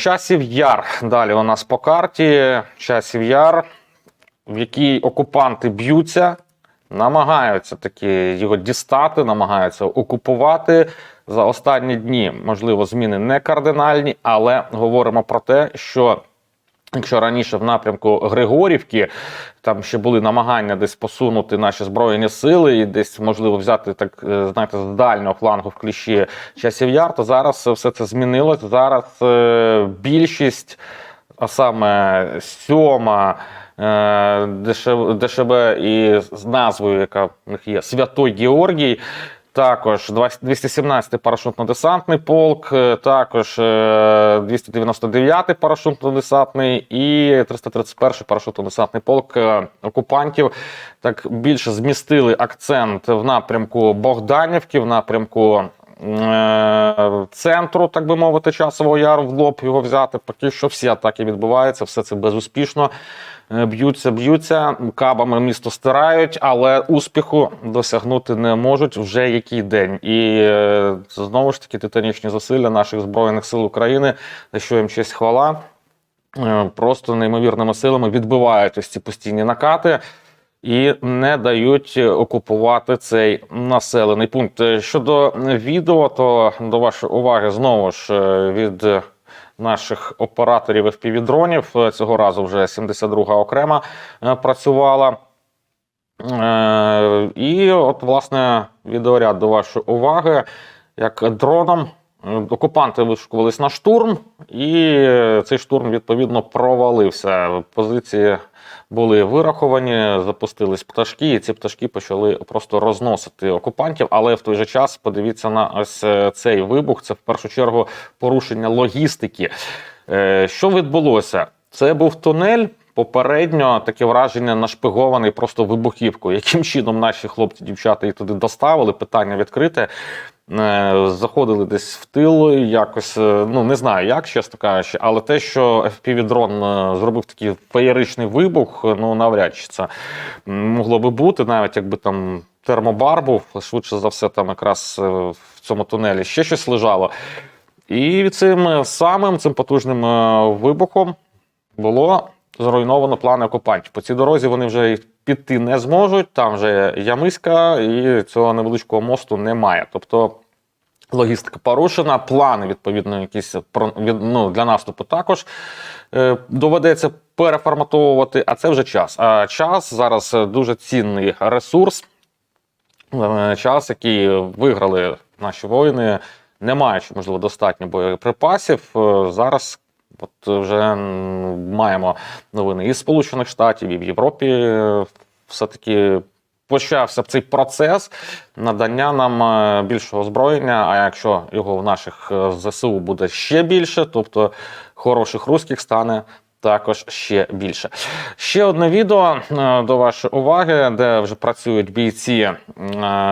Часів Яр. Далі у нас по карті. Часів Яр, в якій окупанти б'ються, намагаються таки його дістати, намагаються окупувати. За останні дні, можливо, зміни не кардинальні, але говоримо про те, що Якщо раніше в напрямку Григорівки там ще були намагання десь посунути наші збройні сили і десь можливо взяти так, е, знаєте, з дальнього флангу в кліщі часів яр, то зараз все це змінилось. Зараз е, більшість, а саме сьома. е, ДШ- ДШБ і з назвою, яка в них є Святой Георгій. Також 217-й парашютно-десантний полк, е, також е, 299-й парашютно-десантний і 331-й парашютно-десантний полк е, окупантів. Так більше змістили акцент в напрямку Богданівки, в напрямку е, центру, так би мовити, часового яру в лоб його взяти. Поки що всі атаки відбуваються, все це безуспішно. Е, Б'ються, б'ються, кабами місто стирають, але успіху досягнути не можуть вже який день. І е, знову ж таки титанічні зусилля наших збройних сил України, за що їм честь хвала, е, просто неймовірними силами відбивають ось ці постійні накати. І не дають окупувати цей населений пункт. Е, Щодо відео, то до вашої уваги знову ж е, від наших операторів FPV-дронів. Е, Цього разу вже 72-га окрема е, працювала. Е, І от, власне, відеоряд до вашої уваги, як дроном е, окупанти вишукувались на штурм, і е, цей штурм відповідно провалився. Позиції були вираховані, запустились пташки, і ці пташки почали просто розносити окупантів. Але в той же час подивіться на ось е, цей вибух. Це в першу чергу порушення логістики. Е, Що відбулося? Це був тунель. Попередньо таке враження нашпигований просто вибухівкою. Яким чином наші хлопці, дівчата їх туди доставили? Питання відкрите. Е, Заходили десь в тил, якось е, ну не знаю як, чесно кажучи, але те, що FPV-дрон е, зробив такий феєричний вибух, ну навряд чи це могло би бути, навіть якби там термобар був, швидше за все, там якраз в цьому тунелі ще щось лежало. І цим самим цим потужним вибухом було зруйновано плани окупантів. По цій дорозі вони вже піти не зможуть. Там вже ямиська, і цього невеличкого мосту немає. Тобто. Логістика порушена, плани, відповідно, якісь ну, для наступу також е, доведеться переформатовувати, а це вже час. А час зараз дуже цінний ресурс, е, час, який виграли наші воїни, не маючи, можливо, достатньо боєприпасів. Е, Зараз от вже маємо новини із Сполучених Штатів, і в Європі е, все-таки почався цей процес надання нам е, більшого озброєння. А якщо його в наших е, ЗСУ буде ще більше, тобто хороших руських стане. Також ще більше. Ще одне відео е, до вашої уваги, де вже працюють бійці е,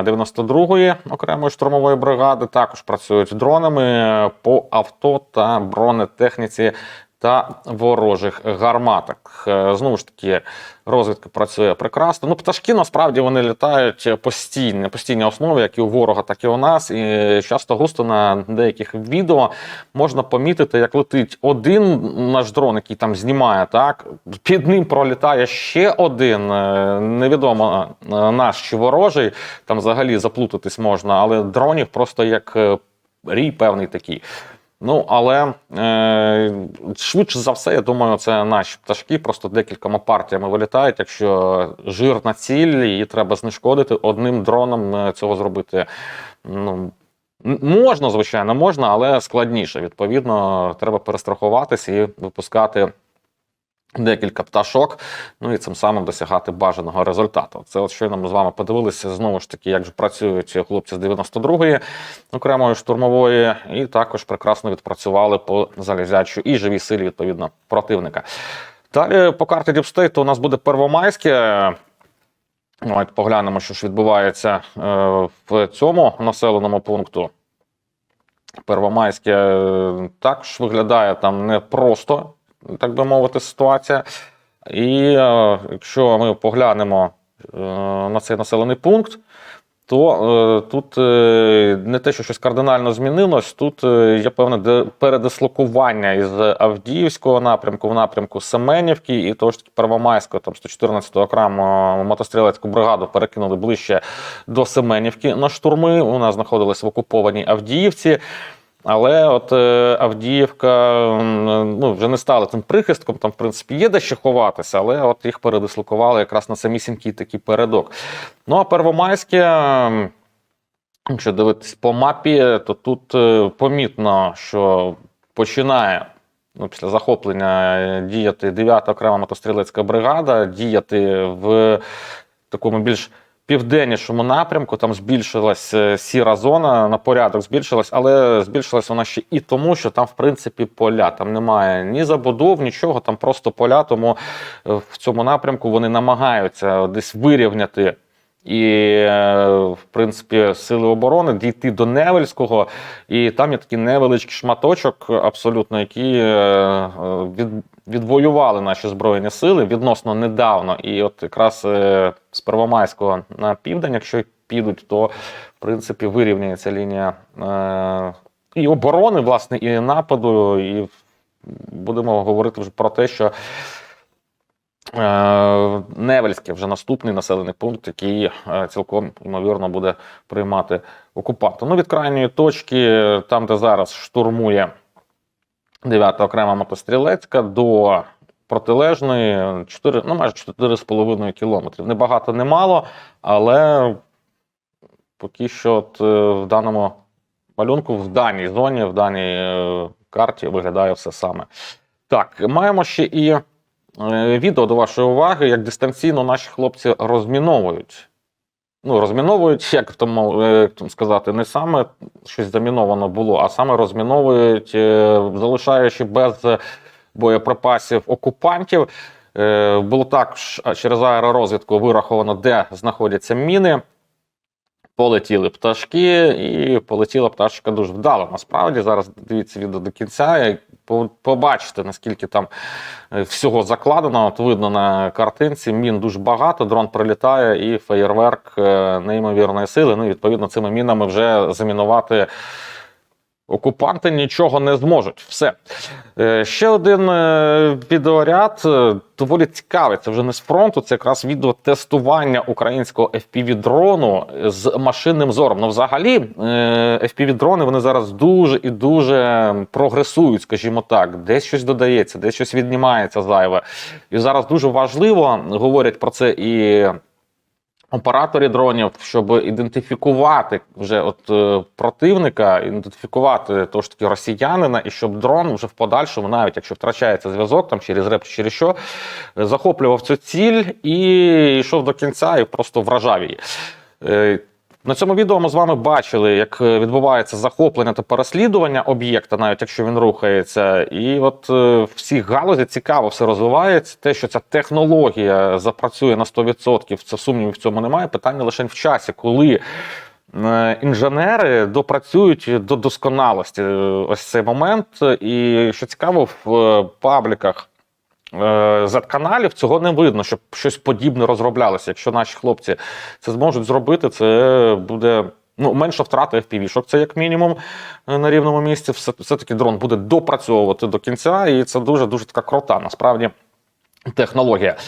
92-ї окремої штурмової бригади. Також працюють дронами по авто та бронетехніці та ворожих гарматах. Е, Знову ж таки, розвідка працює прекрасно. Ну, пташки насправді вони літають постійно, на постійній основі, як і у ворога, так і у нас. І часто густо на деяких відео можна помітити, як летить один наш дрон, який там знімає, так під ним пролітає ще один. е, Невідомо е, наш чи ворожий. Там взагалі заплутатись можна, але дронів просто як рій певний такий. Ну, але е, швидше за все, я думаю, це наші пташки, просто декількома партіями вилітають. Якщо жир на цілі, її треба знешкодити одним дроном е, цього зробити. Ну, можна, звичайно, можна, але складніше. Відповідно, треба перестрахуватись і випускати декілька пташок, ну і цим самим досягати бажаного результату. Це от щойно ми з вами подивилися знову ж таки, як же працюють хлопці з 92-ї окремої штурмової, і також прекрасно відпрацювали по залізячу і живій силі відповідно противника. Далі по карті Діпстейту у нас буде Первомайське. Давайте поглянемо, що ж відбувається е, в цьому населеному пункту. Первомайське е, також виглядає там не просто, так би мовити, ситуація. І е, якщо ми поглянемо е, на цей населений пункт, то е, тут не те, що щось кардинально змінилось, тут є певне передислокування із Авдіївського напрямку в напрямку Семенівки і того ж таки Первомайського, там 114-го окремо мотострілецьку бригаду перекинули ближче до Семенівки на штурми. Вона знаходилась в окупованій Авдіївці. Але от е, Авдіївка м, ну, вже не стала тим прихистком, там, в принципі, є де ще ховатися, але от їх передислокували якраз на самісінький такий передок. Ну а Первомайське, якщо дивитись по мапі, то тут е, помітно, що починає ну, після захоплення е, діяти 9-та окрема мотострілецька бригада, діяти в такому більш південнішому напрямку. Там збільшилась е, сіра зона на порядок збільшилась, але збільшилась вона ще і тому, що там, в принципі, поля. Там немає ні забудов, нічого, там просто поля. Тому е, в цьому напрямку вони намагаються десь вирівняти. І, е, в принципі, сили оборони дійти до Невельського, і там є такий невеличкий шматочок, абсолютно, який е, е, від, відвоювали наші збройні сили відносно недавно. І от якраз з Первомайського на південь, якщо підуть, то в принципі вирівняється лінія і оборони, власне, і нападу. І будемо говорити вже про те, що. Е, Невельське вже наступний населений пункт, який е, цілком ймовірно буде приймати окупанта. Ну, від крайньої точки, там, де зараз штурмує 9-та окрема мотострілецька, до протилежної 4, ну, майже 4,5 кілометрів. Не багато, не мало, але поки що от, е, в даному малюнку, в даній зоні, в даній е, карті виглядає все саме. Так, маємо ще і е, відео до вашої уваги, як дистанційно наші хлопці розміновують. Ну, розміновують, як тому е, як там сказати, не саме щось заміновано було, а саме розміновують, е, залишаючи без боєприпасів окупантів. Е, Було також через аеророзвідку вираховано, де знаходяться міни. Полетіли пташки, і полетіла пташка дуже вдало. Насправді зараз дивіться відео до кінця. Побачите, наскільки там е, всього закладено. От видно на картинці. Мін дуже багато. Дрон прилітає, і феєрверк е, неймовірної сили. Ну, відповідно, цими мінами вже замінувати окупанти нічого не зможуть. Все. Е, Ще один е, відеоряд е, доволі цікавий. Це вже не з фронту, це якраз відео тестування українського FPV-дрону з машинним зором. Ну, взагалі, е, FPV-дрони вони зараз дуже і дуже прогресують, скажімо так. Десь щось додається, десь щось віднімається зайве. І зараз дуже важливо говорять про це і операторі дронів, щоб ідентифікувати вже от е, противника, ідентифікувати того ж таки росіянина, і щоб дрон вже в подальшому, навіть якщо втрачається зв'язок там через реп, через що, е, захоплював цю ціль і йшов до кінця і просто вражав її. На цьому відео ми з вами бачили, як е, відбувається захоплення та переслідування об'єкта, навіть якщо він рухається. І от е, в цій галузі цікаво все розвивається. Те, що ця технологія запрацює на 100%, це сумнівів в цьому немає. Питання лише в часі, коли. е, Інженери допрацюють до досконалості ось цей момент. І що цікаво, в пабліках Z-каналів цього не видно, щоб щось подібне розроблялося. Якщо наші хлопці це зможуть зробити, це буде. Ну, менше втрати FPV-шок, це як мінімум е, на рівному місці. Все, все-таки дрон буде допрацьовувати до кінця, і це дуже дуже така крута, насправді. Технологія.